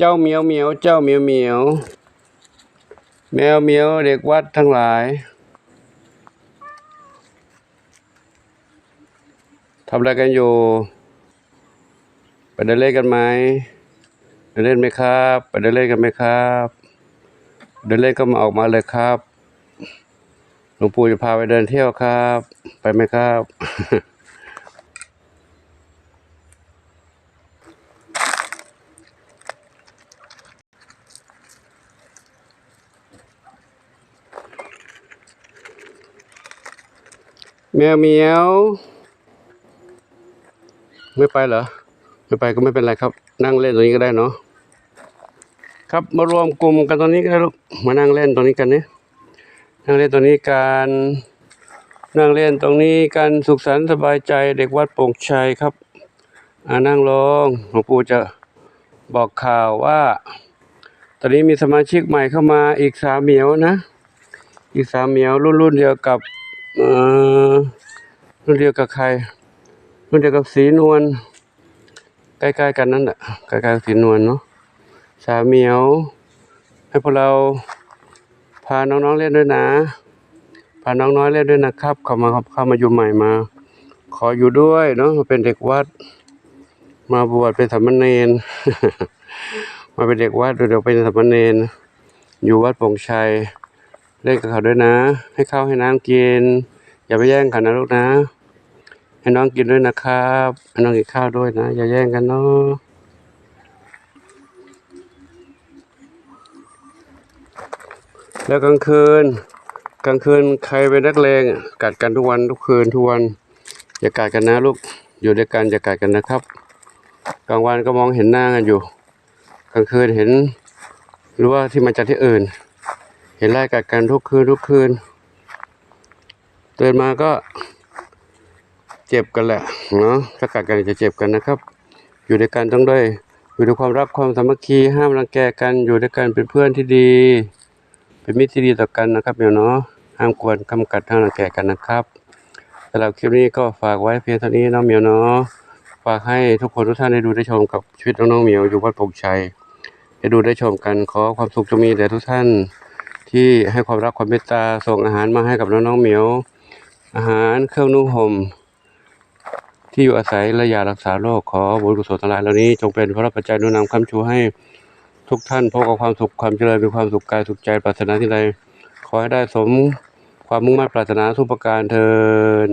เจ้าเหมียวเหมียวเจ้าเหมียวเหมียว แมวเหมียวเด็กวัดทั้งหลายทำอะไรกันอยู่ ไปเดินเล่นกันไหมเดินเล่นไหมครับ ไปเดินเล่นกันไหมครับ เดินเล่นก็มาออกมาเลยครับหลวงปู่จะพาไปเดินเที่ยวครับ ไปไหมครับ แมวเมียว ไม่ไปเหรอ ไม่ไปก็ไม่เป็นไรครับ นั่งเล่นตรงนี้ก็ได้เนาะครับมารวมกลุ่มกันตรงนี้ก็ได้ลูกมานั่งเล่นตรงนี้กันเนี่ยนั่งเล่นตรงนี้กันนั่งเล่นตรงนี้กันสุขสันต์สบายใจเด็กวัดโป่งชัยครับอ่านั่งลงหลวงปู่จะบอกข่าวว่า ตอนนี้มีสมาชิกใหม่เข้ามาอีกสามเหมียวนะ อีกสามเหมียวรุ่นรุ่นเดียวกับ รุ่นเดียวกับใครรุ่นเดียวกับสีนวลใกล้ๆกันนั่นแหละใกล้ๆกับสีนวลเนาะสามเหมียว ให้พวกเราพาน้องๆเล่นด้วยนะ พาน้องน้อยเล่นด้วยนะครับ เข้ามาเข้ามาอยู่ใหม่มา ขออยู่ด้วยเนาะเป็นเด็กวัด มาบวชเป็นสามเณรมาเป็นเด็กวัดเดี๋ยวเป็นสามเณรอยู่วัดปงชัย เล่นกับเขาด้วยนะ ให้ข้าวให้น้ำกิน อย่าไปแย่งกันนะลูกนะ ให้น้องกินด้วยนะครับให้น้องกินข้าวด้วยนะ อย่าแย่งกันเนาะแล้วกลางคืน กลางคืนใครเป็นนักเลงอะกัดกันทุกวันทุกคืนทุกวันอย่ากัดกันนะลูกอยู่ด้วยกันอย่ากัดกันนะครับ กลางวันก็มองเห็นหน้ากันอยู่ กลางคืนเห็น หรือว่าที่มาจากที่อื่น เห็นไล่กัดกันทุกคืนทุกคืนตื่นมาก็เจ็บกันแหละเนาะถ้ากัดกันจะเจ็บกันนะครับ อยู่ด้วยกันต้องด้วยอยู่ด้วยความรักความสามัคคีห้ามรังแกกันอยู่ด้วยกันเป็นเพื่อนที่ดี เป็นมิตรที่ดีต่อกันนะครับเดี๋ยวเนาะห้ามกวนกำกัดห้ามรังแกกันนะครับสำหรับคลิปนี้ก็ฝากไว้เพียงเท่านี้น้องเหมียวเนาะฝากให้ทุกคนทุกท่านได้ดูได้ชมกับชีวิตน้องๆเหมียวอยู่วัดปกชัยได้ดูได้ชมกันขอความสุขจงมีแด่ทุกท่าน ที่ให้ความรักความเมตตาส่งอาหารมาให้กับน้องๆเหมียว อาหารเครื่องนุ่งห่มที่อยู่อาศัยและยารักษาโรคขอบุญกุศลทั้งหลายเหล่านี้จงเป็นพระปัจจัยนุนนำคำชูให้ทุกท่านพบกับความสุขความเจริญมีความสุขกายสุขใจปรารถนาที่ใดขอให้ได้สมความมุ่งมั่นปรารถนาทุกประการเทิน